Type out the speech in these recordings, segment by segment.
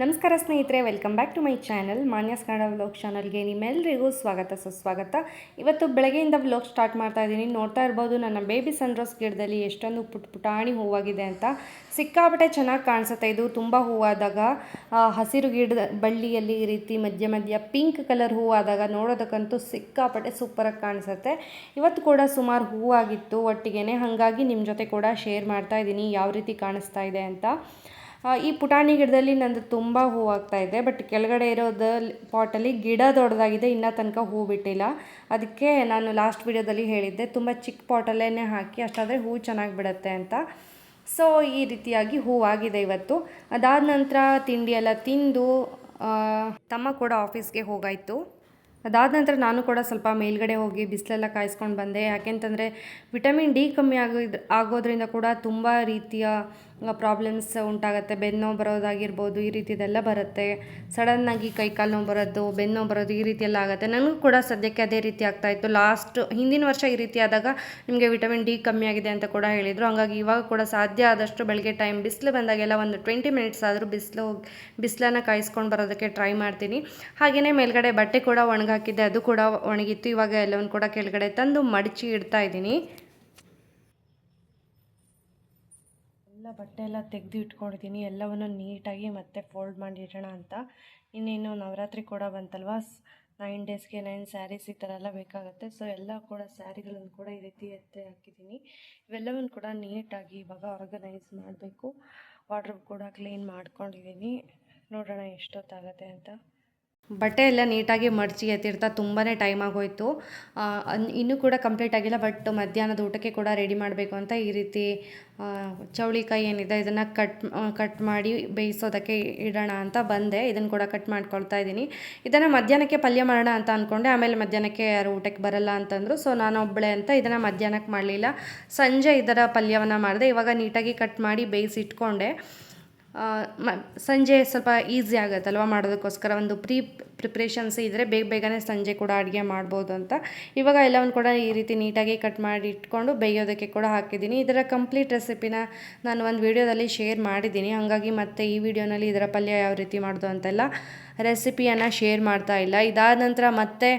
ನಮಸ್ಕಾರ ಸ್ನೇಹಿತರೆ welcome back to my channel Manya's Kannada vlog ಚಾನಲ್ಗೆ ನಿಮ್ಮೆಲ್ಲರಿಗೂ ಸ್ವಾಗತ, ಸುಸ್ವಾಗತ. ಇವತ್ತು ಬೆಳಗ್ಗೆಯಿಂದ ವ್ಲಾಗ್ ಸ್ಟಾರ್ಟ್ ಮಾಡ್ತಾ ಇದ್ದೀನಿ. ನೋಡ್ತಾ ಇರ್ಬೋದು, ನನ್ನ ಬೇಬಿ ಸನ್ರೋಸ್ ಗಿಡದಲ್ಲಿ ಎಷ್ಟೊಂದು ಪುಟ್ ಪುಟಾಣಿ ಹೂವಾಗಿದೆ ಅಂತ. ಸಿಕ್ಕಾಪಟ್ಟೆ ಚೆನ್ನಾಗಿ ಕಾಣಿಸುತ್ತೆ. ಇದು ತುಂಬ ಹೂವಾದಾಗ ಹಸಿರು ಗಿಡದ ಬಳ್ಳಿಯಲ್ಲಿ ಈ ರೀತಿ ಮಧ್ಯ ಮಧ್ಯ ಪಿಂಕ್ ಕಲರ್ ಹೂವಾದಾಗ ನೋಡೋದಕ್ಕಂತೂ ಸಿಕ್ಕಾಪಟ್ಟೆ ಸೂಪರಾಗಿ ಕಾಣಿಸುತ್ತೆ. ಇವತ್ತು ಕೂಡ ಸುಮಾರು ಹೂವಾಗಿತ್ತು ಒಟ್ಟಿಗೆ ಹಾಗಾಗಿ ನಿಮ್ಮ ಜೊತೆ ಕೂಡ ಶೇರ್ ಮಾಡ್ತಾ ಇದ್ದೀನಿ. ಯಾವ ರೀತಿ ಕಾಣಿಸ್ತಾ ಇದೆ ಅಂತ. ಈ ಪುಟಾಣಿ ಗಿಡದಲ್ಲಿ ನಂದು ತುಂಬ ಆಗ್ತಾ ಇದೆ ಬಟ್ ಕೆಳಗಡೆ ಇರೋದು ಪಾಟಲ್ಲಿ ಗಿಡ ದೊಡ್ಡದಾಗಿದೆ, ಇನ್ನೂ ತನಕ ಹೂ ಬಿಟ್ಟಿಲ್ಲ. ಅದಕ್ಕೆ ನಾನು ಲಾಸ್ಟ್ ವಿಡಿಯೋದಲ್ಲಿ ಹೇಳಿದ್ದೆ, ತುಂಬ ಚಿಕ್ಕ ಪಾಟಲ್ಲೇ ಹಾಕಿ ಅಷ್ಟಾದರೆ ಹೂ ಚೆನ್ನಾಗಿ ಬಿಡುತ್ತೆ ಅಂತ. ಸೊ ಈ ರೀತಿಯಾಗಿ ಹೂವಾಗಿದೆ ಇವತ್ತು. ಅದಾದ ನಂತರ ತಿಂಡಿ ತಿಂದು ತಮ್ಮ ಕೂಡ ಆಫೀಸ್ಗೆ ಹೋಗಾಯಿತು. ಅದಾದ ನಂತರ ನಾನು ಕೂಡ ಸ್ವಲ್ಪ ಮೇಲ್ಗಡೆ ಹೋಗಿ ಬಿಸಿಲೆಲ್ಲ ಕಾಯಿಸ್ಕೊಂಡು ಬಂದೆ. ಯಾಕೆಂತಂದರೆ ವಿಟಮಿನ್ ಡಿ ಕಮ್ಮಿ ಆಗೋದ್, ಆಗೋದ್ರಿಂದ ಕೂಡ ತುಂಬ ರೀತಿಯ ಪ್ರಾಬ್ಲಮ್ಸ್ ಉಂಟಾಗುತ್ತೆ, ಬೆನ್ನು ನೋವು ಬರೋದಾಗಿರ್ಬೋದು ಈ ರೀತಿದೆಲ್ಲ ಬರುತ್ತೆ. ಸಡನ್ನಾಗಿ ಕೈ ಕಾಲು ನೋವು ಬರೋದು, ಬೆನ್ನು ಬರೋದು ಈ ರೀತಿ ಎಲ್ಲ ಆಗುತ್ತೆ. ನನಗೂ ಕೂಡ ಸದ್ಯಕ್ಕೆ ಅದೇ ರೀತಿ ಆಗ್ತಾ ಇತ್ತು. ಲಾಸ್ಟ್ ಹಿಂದಿನ ವರ್ಷ ಈ ರೀತಿ ಆದಾಗ ನಿಮಗೆ ವಿಟಮಿನ್ ಡಿ ಕಮ್ಮಿ ಆಗಿದೆ ಅಂತ ಕೂಡ ಹೇಳಿದರು. ಹಂಗಾಗಿ ಇವಾಗ ಕೂಡ ಸಾಧ್ಯ ಆದಷ್ಟು ಬೆಳಗ್ಗೆ ಟೈಮ್ ಬಿಸಿಲು ಬಂದಾಗೆಲ್ಲ ಒಂದು ಟ್ವೆಂಟಿ ಮಿನಿಟ್ಸ್ ಆದರೂ ಬಿಸಿಲು, ಬಿಸಿಲನ್ನು ಕಾಯಿಸ್ಕೊಂಡು ಬರೋದಕ್ಕೆ ಟ್ರೈ ಮಾಡ್ತೀನಿ. ಹಾಗೆಯೇ ಮೇಲ್ಗಡೆ ಬಟ್ಟೆ ಕೂಡ ಒಣಗಾಕಿದ್ದೆ, ಅದು ಕೂಡ ಒಣಗಿತ್ತು. ಇವಾಗ ಎಲ್ಲವನ್ನು ಕೂಡ ಕೆಳಗಡೆ ತಂದು ಮಡಚಿ ಇಡ್ತಾ ಇದ್ದೀನಿ. ಬಟ್ಟೆ ಎಲ್ಲ ತೆಗೆದು ಇಟ್ಕೊಂಡಿದ್ದೀನಿ, ಎಲ್ಲವನ್ನು ನೀಟಾಗಿ ಮತ್ತೆ ಫೋಲ್ಡ್ ಮಾಡಿ ಇಡೋಣ ಅಂತ. ಇನ್ನೇನು ನವರಾತ್ರಿ ಕೂಡ ಬಂತಲ್ವ? ನೈನ್ ಡೇಸ್ಗೆ ನೈನ್ ಸ್ಯಾರೀಸ್ ಈ ಥರ ಎಲ್ಲ ಬೇಕಾಗುತ್ತೆ. ಸೊ ಎಲ್ಲ ಕೂಡ ಸ್ಯಾರಿಗಳನ್ನು ಕೂಡ ಈ ರೀತಿ ಎತ್ತೆ ಹಾಕಿದ್ದೀನಿ. ಇವೆಲ್ಲವನ್ನು ಕೂಡ ನೀಟಾಗಿ ಇವಾಗ ಆರ್ಗನೈಸ್ ಮಾಡಬೇಕು. ವಾರ್ಡ್ರೋಬ್ ಕೂಡ ಕ್ಲೀನ್ ಮಾಡ್ಕೊಂಡಿದ್ದೀನಿ. ನೋಡೋಣ ಎಷ್ಟೊತ್ತಾಗತ್ತೆ ಅಂತ. ಬಟ್ಟೆ ಎಲ್ಲ ನೀಟಾಗಿ ಮಡಚಿ ಎತ್ತಿಡ್ತಾ ತುಂಬಾ ಟೈಮ್ ಆಗೋಯ್ತು. ಇನ್ನೂ ಕೂಡ ಕಂಪ್ಲೀಟ್ ಆಗಿಲ್ಲ ಬಟ್ ಮಧ್ಯಾಹ್ನದ ಊಟಕ್ಕೆ ಕೂಡ ರೆಡಿ ಮಾಡಬೇಕು ಅಂತ ಈ ರೀತಿ ಚೌಳಿಕಾಯಿ ಏನಿದೆ ಇದನ್ನು ಕಟ್ ಕಟ್ ಮಾಡಿ ಬೇಯಿಸೋದಕ್ಕೆ ಇಡೋಣ ಅಂತ ಬಂದೆ. ಇದನ್ನು ಕೂಡ ಕಟ್ ಮಾಡ್ಕೊಳ್ತಾ ಇದ್ದೀನಿ. ಇದನ್ನು ಮಧ್ಯಾಹ್ನಕ್ಕೆ ಪಲ್ಯ ಮಾಡೋಣ ಅಂತ ಅಂದ್ಕೊಂಡೆ ಆಮೇಲೆ ಮಧ್ಯಾಹ್ನಕ್ಕೆ ಯಾರು ಊಟಕ್ಕೆ ಬರಲ್ಲ ಅಂತಂದರು. ಸೊ ನಾನು ಒಬ್ಬಳೆ ಅಂತ ಇದನ್ನು ಮಧ್ಯಾಹ್ನಕ್ಕೆ ಮಾಡಲಿಲ್ಲ. ಸಂಜೆ ಇದರ ಪಲ್ಯವನ್ನು ಮಾಡಿದೆ. ಇವಾಗ ನೀಟಾಗಿ ಕಟ್ ಮಾಡಿ ಬೇಯಿಸಿ ಇಟ್ಕೊಂಡೆ ಆ, ಮ, ಸಂಜೆ ಸ್ವಲ್ಪ ಈಸಿ ಆಗುತ್ತಲ್ವ ಮಾಡೋದಕ್ಕೋಸ್ಕರ? ಒಂದು ಪ್ರೀ ಪ್ರಿಪ್ರೇಷನ್ಸ್ ಇದ್ದರೆ ಬೇಗ ಬೇಗನೆ ಸಂಜೆ ಕೂಡ ಅಡುಗೆ ಮಾಡ್ಬೋದು ಅಂತ. ಇವಾಗ ಎಲ್ಲವನ್ನು ಕೂಡ ಈ ರೀತಿ ನೀಟಾಗಿ ಕಟ್ ಮಾಡಿ ಇಟ್ಕೊಂಡು ಬೇಯೋದಕ್ಕೆ ಕೂಡ ಹಾಕಿದ್ದೀನಿ. ಇದರ ಕಂಪ್ಲೀಟ್ ರೆಸಿಪಿನ ನಾನು ಒಂದು ವಿಡಿಯೋದಲ್ಲಿ ಶೇರ್ ಮಾಡಿದ್ದೀನಿ. ಹಾಗಾಗಿ ಮತ್ತೆ ಈ ವಿಡಿಯೋನಲ್ಲಿ ಇದರ ಪಲ್ಯ ಯಾವ ರೀತಿ ಮಾಡೋದು ಅಂತೆಲ್ಲ ರೆಸಿಪಿಯನ್ನು ಶೇರ್ ಮಾಡ್ತಾ ಇಲ್ಲ. ಇದಾದ ನಂತರ ಮತ್ತೆ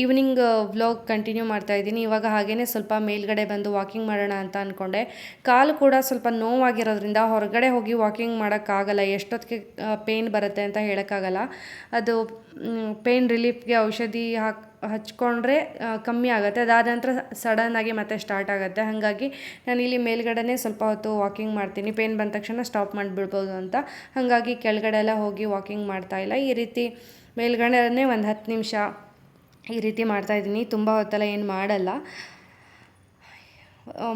ಈವ್ನಿಂಗ್ ವ್ಲಾಗ್ ಕಂಟಿನ್ಯೂ ಮಾಡ್ತಾ ಇದ್ದೀನಿ. ಇವಾಗ ಹಾಗೇ ಸ್ವಲ್ಪ ಮೇಲ್ಗಡೆ ಬಂದು ವಾಕಿಂಗ್ ಮಾಡೋಣ ಅಂತ ಅಂದ್ಕೊಂಡೆ ಕಾಲು ಕೂಡ ಸ್ವಲ್ಪ ನೋವಾಗಿರೋದ್ರಿಂದ ಹೊರಗಡೆ ಹೋಗಿ ವಾಕಿಂಗ್ ಮಾಡೋಕ್ಕಾಗಲ್ಲ. ಎಷ್ಟೊತ್ತಿಗೆ ಪೇಯ್ನ್ ಬರುತ್ತೆ ಅಂತ ಹೇಳೋಕ್ಕಾಗಲ್ಲ. ಅದು ಪೇಯ್ನ್ ರಿಲೀಫ್ಗೆ ಔಷಧಿ ಹಾಕಿ, ಹಚ್ಕೊಂಡ್ರೆ ಕಮ್ಮಿ ಆಗುತ್ತೆ. ಅದಾದ ನಂತರ ಸಡನ್ನಾಗಿ ಮತ್ತೆ ಸ್ಟಾರ್ಟ್ ಆಗುತ್ತೆ. ಹಾಗಾಗಿ ನಾನು ಇಲ್ಲಿ ಮೇಲ್ಗಡೆನೇ ಸ್ವಲ್ಪ ಹೊತ್ತು ವಾಕಿಂಗ್ ಮಾಡ್ತೀನಿ. ಪೇನ್ ಬಂದ ತಕ್ಷಣ ಸ್ಟಾಪ್ ಮಾಡಿಬಿಡ್ಬೋದು ಅಂತ. ಹಾಗಾಗಿ ಕೆಳಗಡೆ ಎಲ್ಲ ಹೋಗಿ ವಾಕಿಂಗ್ ಮಾಡ್ತಾ ಇಲ್ಲ. ಈ ರೀತಿ ಮೇಲ್ಗಡೆನೇ ಒಂದು ಹತ್ತು ನಿಮಿಷ ಈ ರೀತಿ ಮಾಡ್ತಾಯಿದ್ದೀನಿ ತುಂಬ ಹೊತ್ತೆಲ್ಲ, ಏನು ಮಾಡಲ್ಲ.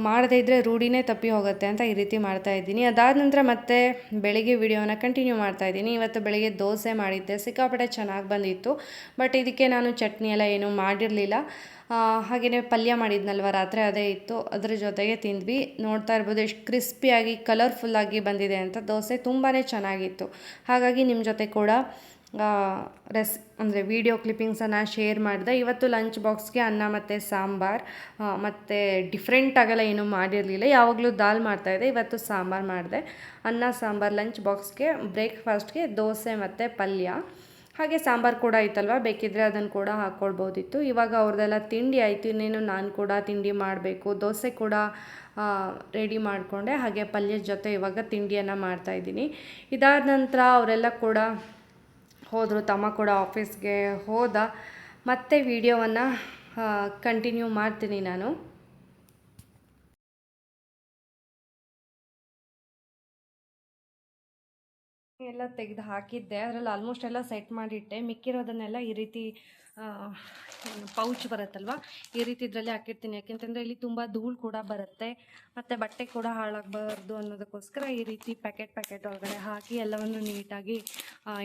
ಮಾಡದೇ ಇದ್ದರೆ ರೂಢಿನೇ ತಪ್ಪಿ ಹೋಗುತ್ತೆ ಅಂತ ಈ ರೀತಿ ಮಾಡ್ತಾ ಇದ್ದೀನಿ. ಅದಾದ ನಂತರ ಮತ್ತೆ ಬೆಳಿಗ್ಗೆ ವಿಡಿಯೋನ ಕಂಟಿನ್ಯೂ ಮಾಡ್ತಾ ಇದ್ದೀನಿ. ಇವತ್ತು ಬೆಳಿಗ್ಗೆ ದೋಸೆ ಮಾಡಿದ್ದೆ. ಸಿಕ್ಕಾಪಟ್ಟೆ ಚೆನ್ನಾಗಿ ಬಂದಿತ್ತು. ಬಟ್ ಇದಕ್ಕೆ ನಾನು ಚಟ್ನಿ ಎಲ್ಲ ಏನೂ ಮಾಡಿರಲಿಲ್ಲ. ಹಾಗೆಯೇ ಪಲ್ಯ ಮಾಡಿದ್ನಲ್ವ, ರಾತ್ರಿ ಅದೇ ಇತ್ತು. ಅದ್ರ ಜೊತೆಗೆ ತಿಂದ್ವಿ. ನೋಡ್ತಾ ಇರ್ಬೋದು, ಎಷ್ಟು ಕ್ರಿಸ್ಪಿಯಾಗಿ ಕಲರ್ಫುಲ್ಲಾಗಿ ಬಂದಿದೆ ಅಂತ. ದೋಸೆ ತುಂಬಾ ಚೆನ್ನಾಗಿತ್ತು. ಹಾಗಾಗಿ ನಿಮ್ಮ ಜೊತೆ ಕೂಡ ರೆಸ್, ಅಂದರೆ ವೀಡಿಯೋ ಕ್ಲಿಪ್ಪಿಂಗ್ಸನ್ನು ಶೇರ್ ಮಾಡಿದೆ. ಇವತ್ತು ಲಂಚ್ ಬಾಕ್ಸ್ಗೆ ಅನ್ನ ಮತ್ತು ಸಾಂಬಾರು ಮತ್ತು ಡಿಫ್ರೆಂಟಾಗೆಲ್ಲ ಏನೂ ಮಾಡಿರಲಿಲ್ಲ. ಯಾವಾಗಲೂ ದಾಲ್ ಮಾಡ್ತಾಯಿದ್ದೆ ಇವತ್ತು ಸಾಂಬಾರು ಮಾಡಿದೆ. ಅನ್ನ, ಸಾಂಬಾರು ಲಂಚ್ ಬಾಕ್ಸ್ಗೆ ಬ್ರೇಕ್ಫಾಸ್ಟ್ಗೆ ದೋಸೆ ಮತ್ತು ಪಲ್ಯ. ಹಾಗೆ ಸಾಂಬಾರು ಕೂಡ ಇತ್ತಲ್ವ ಬೇಕಿದ್ದರೆ ಅದನ್ನು ಕೂಡ ಹಾಕ್ಕೊಳ್ಬೋದಿತ್ತು ಇವಾಗ ಅವ್ರದ್ದೆಲ್ಲ ತಿಂಡಿ ಆಯಿತು, ಇನ್ನೇನು ನಾನು ಕೂಡ ತಿಂಡಿ ಮಾಡಬೇಕು. ದೋಸೆ ಕೂಡ ರೆಡಿ ಮಾಡಿಕೊಂಡೆ. ಹಾಗೆ ಪಲ್ಯದ ಜೊತೆ ಇವಾಗ ತಿಂಡಿಯನ್ನು ಮಾಡ್ತಾಯಿದ್ದೀನಿ ಇದಾದ ನಂತರ ಅವರೆಲ್ಲ ಕೂಡ ಹೋದರು ತಮ್ಮ ಕೂಡ ಆಫೀಸ್ಗೆ ಹೋದ. ಮತ್ತೆ ವಿಡಿಯೋವನ್ನು ಕಂಟಿನ್ಯೂ ಮಾಡ್ತೀನಿ ನಾನು. ಎಲ್ಲ ತೆಗೆದು ಹಾಕಿದ್ದೆ. ಅದರಲ್ಲಿ ಆಲ್ಮೋಸ್ಟ್ ಎಲ್ಲ ಸೆಟ್ ಮಾಡಿಟ್ಟೆ. ಮಿಕ್ಕಿರೋದನ್ನೆಲ್ಲ ಈ ರೀತಿ ಪೌಚ್ ಬರುತ್ತಲ್ವ? ಈ ರೀತಿ ಇದರಲ್ಲಿ ಹಾಕಿರ್ತೀನಿ. ಯಾಕೆಂತಂದರೆ ಇಲ್ಲಿ ತುಂಬ ಧೂಳು ಕೂಡ ಬರುತ್ತೆ. ಮತ್ತು ಬಟ್ಟೆ ಕೂಡ ಹಾಳಾಗಬಾರ್ದು ಅನ್ನೋದಕ್ಕೋಸ್ಕರ ಈ ರೀತಿ ಪ್ಯಾಕೆಟ್ ಪ್ಯಾಕೆಟ್ ಒಳಗಡೆ ಹಾಕಿ ಎಲ್ಲವನ್ನು ನೀಟಾಗಿ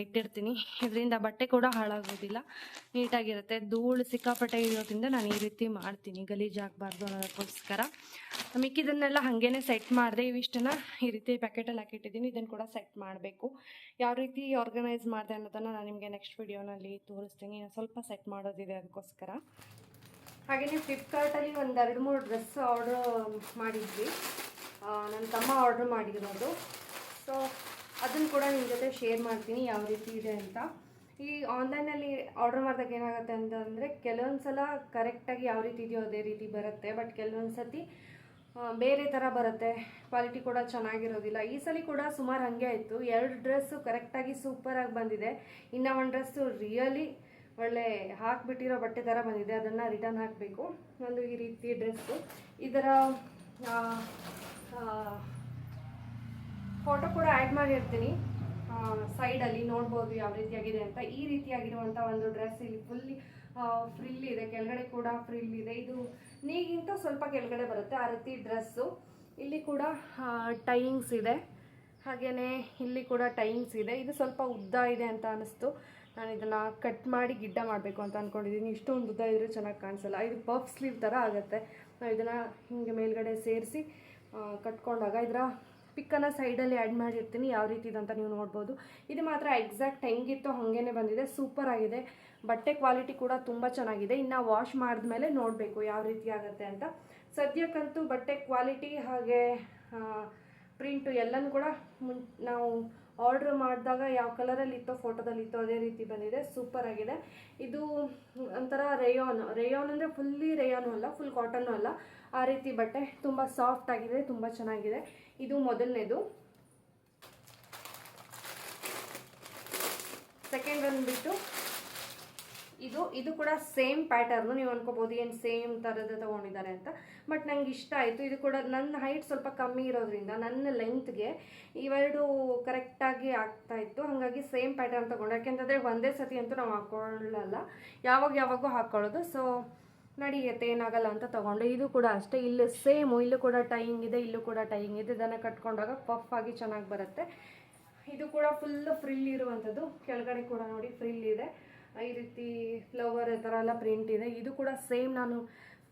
ಇಟ್ಟಿರ್ತೀನಿ. ಇದರಿಂದ ಬಟ್ಟೆ ಕೂಡ ಹಾಳಾಗೋದಿಲ್ಲ. ನೀಟಾಗಿರುತ್ತೆ. ಧೂಳು ಸಿಕ್ಕಾಪಟ್ಟೆ ಇರೋದ್ರಿಂದ ನಾನು ಈ ರೀತಿ ಮಾಡ್ತೀನಿ ಗಲೀಜಾಗಬಾರ್ದು ಅನ್ನೋದಕ್ಕೋಸ್ಕರ. ಮಿಕ್ಕಿದನ್ನೆಲ್ಲ ಹಾಗೇನೆ ಸೆಟ್ ಮಾಡಿದೆ, ಇವಿಷ್ಟನ್ನು ಈ ರೀತಿ ಪ್ಯಾಕೆಟಲ್ಲಿ ಹಾಕಿಟ್ಟಿದ್ದೀನಿ. ಇದನ್ನು ಕೂಡ ಸೆಟ್ ಮಾಡಬೇಕು. ಯಾವ ರೀತಿ ಆರ್ಗನೈಸ್ ಮಾಡಿದೆ ಅನ್ನೋದನ್ನು ನಾನು ನಿಮಗೆ ನೆಕ್ಸ್ಟ್ ವಿಡಿಯೋನಲ್ಲಿ ತೋರಿಸ್ತೀನಿ. ಸ್ವಲ್ಪ ಸೆಟ್ ಮಾಡೋದಿದೆ ಅದಕ್ಕೋಸ್ಕರ ಹಾಗೆಯೇ ಫ್ಲಿಪ್ಕಾರ್ಟಲ್ಲಿ ಒಂದು ಎರಡು ಮೂರು ಡ್ರೆಸ್ ಆರ್ಡ್ರ್ ಮಾಡಿದ್ವಿ. ನನ್ನ ತಮ್ಮ ಆರ್ಡ್ರ್ ಮಾಡಿರೋದು. ಸೊ ಅದನ್ನು ಕೂಡ ನಿಮ್ಮ ಜೊತೆ ಶೇರ್ ಮಾಡ್ತೀನಿ ಯಾವ ರೀತಿ ಇದೆ ಅಂತ. ಈ ಆನ್ಲೈನಲ್ಲಿ ಆರ್ಡ್ರ್ ಮಾಡಿದಾಗ ಏನಾಗುತ್ತೆ ಅಂತಂದರೆ ಕೆಲವೊಂದು ಸಲ ಕರೆಕ್ಟಾಗಿ ಯಾವ ರೀತಿ ಇದೆಯೋ ಅದೇ ರೀತಿ ಬರುತ್ತೆ. ಬಟ್ ಕೆಲವೊಂದು ಸತಿ ಬೇರೆ ಥರ ಬರುತ್ತೆ. ಕ್ವಾಲಿಟಿ ಕೂಡ ಚೆನ್ನಾಗಿರೋದಿಲ್ಲ. ಈ ಸಲ ಕೂಡ ಸುಮಾರು ಹಾಗೆ ಆಯಿತು. ಎರಡು ಡ್ರೆಸ್ಸು ಕರೆಕ್ಟಾಗಿ ಸೂಪರಾಗಿ ಬಂದಿದೆ. ಇನ್ನು ಒಂದು ಡ್ರೆಸ್ಸು ರಿಯಲಿ ಒಳ್ಳೆ ಹಾಕ್ಬಿಟ್ಟಿರೋ ಬಟ್ಟೆ ಥರ ಬಂದಿದೆ. ಅದನ್ನು ರಿಟರ್ನ್ ಹಾಕಬೇಕು. ಒಂದು ಈ ರೀತಿ ಡ್ರೆಸ್ಸು ಇದರ ಫೋಟೋ ಕೂಡ ಆ್ಯಡ್ ಮಾಡಿರ್ತೀನಿ. ಸೈಡಲ್ಲಿ ನೋಡ್ಬೋದು ಯಾವ ರೀತಿಯಾಗಿದೆ ಅಂತ. ಈ ರೀತಿಯಾಗಿರುವಂಥ ಒಂದು ಡ್ರೆಸ್ ಇಲ್ಲಿ ಫುಲ್ಲಿ ಫ್ರಿಲ್ ಇದೆ, ಕೆಳಗಡೆ ಕೂಡ ಫ್ರಿಲ್ ಇದೆ. ಇದು ನೀಗಿಂತ ಸ್ವಲ್ಪ ಕೆಳಗಡೆ ಬರುತ್ತೆ, ಆ ರೀತಿ ಡ್ರೆಸ್ಸು ಇಲ್ಲಿ ಕೂಡ ಟೈಯಿಂಗ್ಸ್ ಇದೆ. ಹಾಗೆಯೇ ಇಲ್ಲಿ ಕೂಡ ಟೈಯಿಂಗ್ಸ್ ಇದೆ. ಇದು ಸ್ವಲ್ಪ ಉದ್ದ ಇದೆ ಅಂತ ಅನಿಸ್ತು. ನಾನು ಇದನ್ನು ಕಟ್ ಮಾಡಿ ಗಿಡ್ಡ ಮಾಡಬೇಕು ಅಂತ ಅಂದ್ಕೊಂಡಿದ್ದೀನಿ ಇಷ್ಟೊಂದು ಉದ್ದ ಇದ್ರೂ ಚೆನ್ನಾಗಿ ಕಾಣಿಸಲ್ಲ. ಇದು ಪಫ್ ಸ್ಲೀವ್ ಥರ ಆಗುತ್ತೆ. ನಾವು ಇದನ್ನು ಹಿಂಗೆ ಮೇಲ್ಗಡೆ ಸೇರಿಸಿ ಕಟ್ಕೊಂಡಾಗ ಇದರ ಪಿಕ್ಕನ್ನು ಸೈಡಲ್ಲಿ ಆ್ಯಡ್ ಮಾಡಿರ್ತೀನಿ. ಯಾವ ರೀತಿ ಇದೆ ಅಂತ ನೀವು ನೋಡ್ಬೋದು. ಇದು ಮಾತ್ರ ಎಕ್ಸಾಕ್ಟ್ ಹೆಂಗಿತ್ತು ಹಾಗೇ ಬಂದಿದೆ. ಸೂಪರ್ ಆಗಿದೆ. ಬಟ್ಟೆ ಕ್ವಾಲಿಟಿ ಕೂಡ ತುಂಬ ಚೆನ್ನಾಗಿದೆ. ಇನ್ನು ವಾಶ್ ಮಾಡಿದ್ಮೇಲೆ ನೋಡಬೇಕು ಯಾವ ರೀತಿ ಆಗುತ್ತೆ ಅಂತ. ಸದ್ಯಕ್ಕಂತೂ ಬಟ್ಟೆ ಕ್ವಾಲಿಟಿ ಹಾಗೆ ಪ್ರಿಂಟು ಎಲ್ಲನೂ ಕೂಡ ಮುನ್, ನಾವು ಆರ್ಡ್ರ್ ಮಾಡಿದಾಗ ಯಾವ ಕಲರಲ್ಲಿ ಇತ್ತೋ ಫೋಟೋದಲ್ಲಿ ಇತ್ತೋ ಅದೇ ರೀತಿ ಬಂದಿದೆ. ಸೂಪರ್ ಆಗಿದೆ. ಇದು ಒಂಥರ ರೇಯಾನ್ ರೇಯಾನ್ ಅಂದರೆ ಫುಲ್ಲಿ ರೇಯಾನು ಅಲ್ಲ ಫುಲ್ ಕಾಟನ್ನು ಅಲ್ಲ. ಆ ರೀತಿ ಬಟ್ಟೆ ತುಂಬ ಸಾಫ್ಟ್ ಆಗಿದೆ, ತುಂಬ ಚೆನ್ನಾಗಿದೆ. ಇದು ಮೊದಲನೇದು. ಸೆಕೆಂಡ್ ಬಂದುಬಿಟ್ಟು ಇದು ಇದು ಕೂಡ ಸೇಮ್ ಪ್ಯಾಟರ್ನು ನೀವು ಅನ್ಕೋಬಹುದು ಏನು ಸೇಮ್ ಥರದ್ದು ತೊಗೊಂಡಿದ್ದಾರೆ ಅಂತ. ಬಟ್ ನಂಗೆ ಇಷ್ಟ ಆಯಿತು. ಇದು ಕೂಡ ನನ್ನ ಹೈಟ್ ಸ್ವಲ್ಪ ಕಮ್ಮಿ ಇರೋದ್ರಿಂದ ನನ್ನ ಲೆಂತ್ಗೆ ಇವೆರಡು ಕರೆಕ್ಟಾಗಿ ಆಗ್ತಾ ಇತ್ತು. ಹಾಗಾಗಿ ಸೇಮ್ ಪ್ಯಾಟರ್ನ್ ತೊಗೊಂಡು. ಯಾಕೆಂತಂದರೆ ಒಂದೇ ಸತಿ ಅಂತೂ ನಾವು ಹಾಕೊಳ್ಳಲ್ಲ. ಯಾವಾಗ ಯಾವಾಗೂ ಹಾಕ್ಕೊಳ್ಳೋದು ಸೊ ನಡೆಯುತ್ತೆ, ಏನಾಗಲ್ಲ ಅಂತ ತೊಗೊಂಡೆ. ಇದು ಕೂಡ ಅಷ್ಟೇ. ಇಲ್ಲಿ ಸೇಮು ಇಲ್ಲೂ ಕೂಡ ಟೈಯಿಂಗ್ ಇದೆ, ಇಲ್ಲೂ ಕೂಡ ಟೈಯಿಂಗ್ ಇದೆ. ಇದನ್ನು ಕಟ್ಕೊಂಡಾಗ ಪಫ್ ಆಗಿ ಚೆನ್ನಾಗಿ ಬರುತ್ತೆ. ಇದು ಕೂಡ ಫುಲ್ ಫ್ರಿಲ್ ಇರುವಂಥದ್ದು. ಕೆಳಗಡೆ ಕೂಡ ನೋಡಿ ಫ್ರಿಲ್ ಇದೆ. ಈ ರೀತಿ ಫ್ಲವರ್ ಥರ ಎಲ್ಲ ಪ್ರಿಂಟ್ ಇದೆ. ಇದು ಕೂಡ ಸೇಮ್ ನಾನು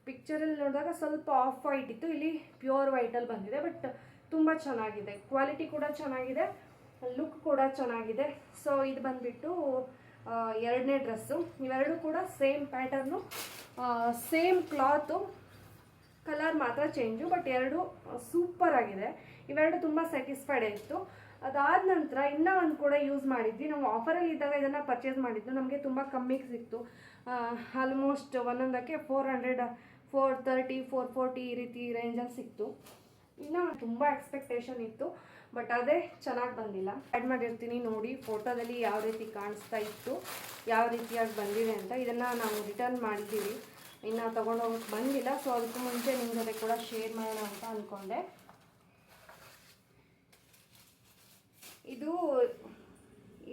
ಪಿಕ್ಚರಲ್ಲಿ ನೋಡಿದಾಗ ಸ್ವಲ್ಪ ಆಫ್ ವೈಟ್ ಇತ್ತು. ಇಲ್ಲಿ ಪ್ಯೂರ್ ವೈಟಲ್ಲಿ ಬಂದಿದೆ ಬಟ್ ತುಂಬ ಚೆನ್ನಾಗಿದೆ. ಕ್ವಾಲಿಟಿ ಕೂಡ ಚೆನ್ನಾಗಿದೆ ಲುಕ್ ಕೂಡ ಚೆನ್ನಾಗಿದೆ. ಸೊ ಇದು ಬಂದುಬಿಟ್ಟು ಎರಡನೇ ಡ್ರೆಸ್ಸು ಇವೆರಡು ಕೂಡ same pattern same cloth colour ಮಾತ್ರ ಚೇಂಜು ಬಟ್ ಎರಡು ಸೂಪರ್ ಆಗಿದೆ. ಇವೆರಡು ತುಂಬ ಸ್ಯಾಟಿಸ್ಫೈಡ್ ಆಯಿತು. ಅದಾದ ನಂತರ ಇನ್ನೂ ಒಂದು ಕೂಡ ಯೂಸ್ ಮಾಡಿದ್ವಿ. ನಾವು ಆಫರಲ್ಲಿ ಇದ್ದಾಗ ಇದನ್ನು ಪರ್ಚೇಸ್ ಮಾಡಿದ್ದು ನಮಗೆ ತುಂಬ ಕಮ್ಮಿಗೆ ಸಿಕ್ತು. Almost ಒಂದೊಂದಕ್ಕೆ four hundred four thirty four forty ಈ ರೀತಿ ರೇಂಜಲ್ಲಿ ಸಿಕ್ತು. ಇನ್ನೂ ತುಂಬ ಎಕ್ಸ್ಪೆಕ್ಟೇಷನ್ ಇತ್ತು. ಬಟ್ ಅದೇ ಚೆನ್ನಾಗಿ ಬಂದಿಲ್ಲ. ಆ್ಯಡ್ ಮಾಡಿರ್ತೀನಿ ನೋಡಿ. ಫೋಟೋದಲ್ಲಿ ಯಾವ ರೀತಿ ಕಾಣಿಸ್ತಾ ಇತ್ತು, ಯಾವ ರೀತಿಯಾಗಿ ಬಂದಿದೆ ಅಂತ ಇದನ್ನು ನಾವು ರಿಟರ್ನ್ ಮಾಡಿದ್ದೀವಿ. ಇನ್ನು ತೊಗೊಂಡೋಗಕ್ಕೆ ಬಂದಿಲ್ಲ. ಸೊ ಅದಕ್ಕೂ ಮುಂಚೆ ನಿಮ್ಮ ಜೊತೆ ಕೂಡ ಶೇರ್ ಮಾಡೋಣ ಅಂತ ಅಂದ್ಕೊಂಡೆ ಇದು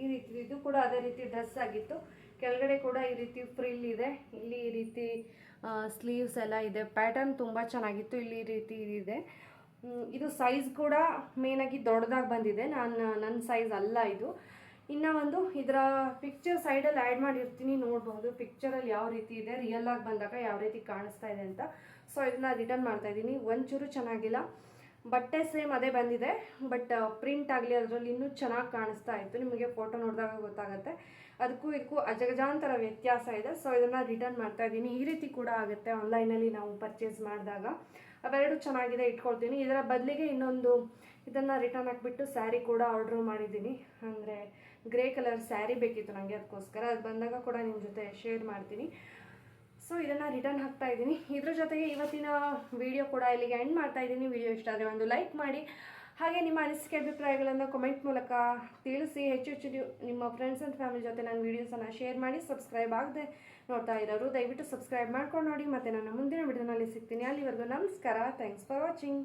ಈ ರೀತಿ, ಇದು ಕೂಡ ಅದೇ ರೀತಿ ಡ್ರೆಸ್ ಆಗಿತ್ತು. ಕೆಳಗಡೆ ಕೂಡ ಈ ರೀತಿ ಫ್ರಿಲ್ ಇದೆ. ಇಲ್ಲಿ ಈ ರೀತಿ ಸ್ಲೀವ್ಸ್ ಎಲ್ಲ ಇದೆ. ಪ್ಯಾಟರ್ನ್ ತುಂಬ ಚೆನ್ನಾಗಿತ್ತು. ಇಲ್ಲಿ ಈ ರೀತಿ ಇದೆ. ಇದು ಸೈಜ್ ಕೂಡ ಮೇನಾಗಿ ದೊಡ್ಡದಾಗಿ ಬಂದಿದೆ. ನಾನು ನನ್ನ ಸೈಜ್ ಅಲ್ಲ ಇದು. ಇನ್ನು ಒಂದು ಇದರ ಪಿಕ್ಚರ್ ಸೈಡಲ್ಲಿ ಆ್ಯಡ್ ಮಾಡಿರ್ತೀನಿ. ನೋಡ್ಬೋದು ಪಿಕ್ಚರಲ್ಲಿ ಯಾವ ರೀತಿ ಇದೆ. ರಿಯಲ್ ಆಗಿ ಬಂದಾಗ ಯಾವ ರೀತಿ ಕಾಣಿಸ್ತಾ ಇದೆ ಅಂತ. ಸೊ ಇದನ್ನ ರಿಟರ್ನ್ ಮಾಡ್ತಾ ಇದ್ದೀನಿ. ಒಂಚೂರು ಚೆನ್ನಾಗಿಲ್ಲ. ಬಟ್ಟೆ ಸೇಮ್ ಅದೇ ಬಂದಿದೆ ಬಟ್ ಪ್ರಿಂಟ್ ಆಗಲಿ ಅದರಲ್ಲಿ ಇನ್ನೂ ಚೆನ್ನಾಗಿ ಕಾಣಿಸ್ತಾ ಇತ್ತು. ನಿಮಗೆ ಫೋಟೋ ನೋಡಿದಾಗ ಗೊತ್ತಾಗುತ್ತೆ. ಅದಕ್ಕೂ ಇದಕ್ಕೂ ಅಜಗಜಾಂತರ ವ್ಯತ್ಯಾಸ ಇದೆ. ಸೊ ಇದನ್ನು ರಿಟರ್ನ್ ಮಾಡ್ತಾ ಇದ್ದೀನಿ. ಈ ರೀತಿ ಕೂಡ ಆಗುತ್ತೆ ಆನ್ಲೈನಲ್ಲಿ ನಾವು ಪರ್ಚೇಸ್ ಮಾಡಿದಾಗ. ಅವೆರಡು ಚೆನ್ನಾಗಿದೆ ಇಟ್ಕೊಳ್ತೀನಿ. ಇದರ ಬದಲಿಗೆ ಇನ್ನೊಂದು ಇದನ್ನು ರಿಟರ್ನ್ ಹಾಕ್ಬಿಟ್ಟು ಸ್ಯಾರಿ ಕೂಡ ಆರ್ಡ್ರ್ ಮಾಡಿದ್ದೀನಿ. ಅಂದರೆ ಗ್ರೇ ಕಲರ್ ಸ್ಯಾರಿ ಬೇಕಿತ್ತು ನನಗೆ ಅದಕ್ಕೋಸ್ಕರ. ಅದು ಬಂದಾಗ ಕೂಡ ನಿಮ್ಮ ಜೊತೆ ಶೇರ್ ಮಾಡ್ತೀನಿ. ಸೊ ಇದನ್ನು ರಿಟರ್ನ್ ಹಾಕ್ತಾ ಇದ್ದೀನಿ. ಇದ್ರ ಜೊತೆಗೆ ಇವತ್ತಿನ ವಿಡಿಯೋ ಕೂಡ ಇಲ್ಲಿಗೆ ಎಂಡ್ ಮಾಡ್ತಾ ಇದ್ದೀನಿ. ವಿಡಿಯೋ ಇಷ್ಟ ಆದರೆ ಒಂದು ಲೈಕ್ ಮಾಡಿ. ಹಾಗೆ ನಿಮ್ಮ ಅನಿಸಿಕೆ ಅಭಿಪ್ರಾಯಗಳನ್ನು ಕಮೆಂಟ್ ಮೂಲಕ ತಿಳಿಸಿ. ಹೆಚ್ಚು ಹೆಚ್ಚು ನಿಮ್ಮ ಫ್ರೆಂಡ್ಸ್ ಆ್ಯಂಡ್ ಫ್ಯಾಮಿಲಿ ಜೊತೆ ನಾನು ವೀಡಿಯೋಸನ್ನು ಶೇರ್ ಮಾಡಿ ಸಬ್ಸ್ಕ್ರೈಬ್ ಆಗದೆ ನೋಡ್ತಾ ಇರೋರು, ದಯವಿಟ್ಟು ಸಬ್ಸ್ಕ್ರೈಬ್ ಮಾಡ್ಕೊಂಡು ನೋಡಿ. ಮತ್ತು ನಾನು ಮುಂದಿನ ವಿಡಿಯೋನಲ್ಲಿ ಸಿಗ್ತೀನಿ. ಅಲ್ಲಿವರೆಗೂ ನಮಸ್ಕಾರ. Thanks for watching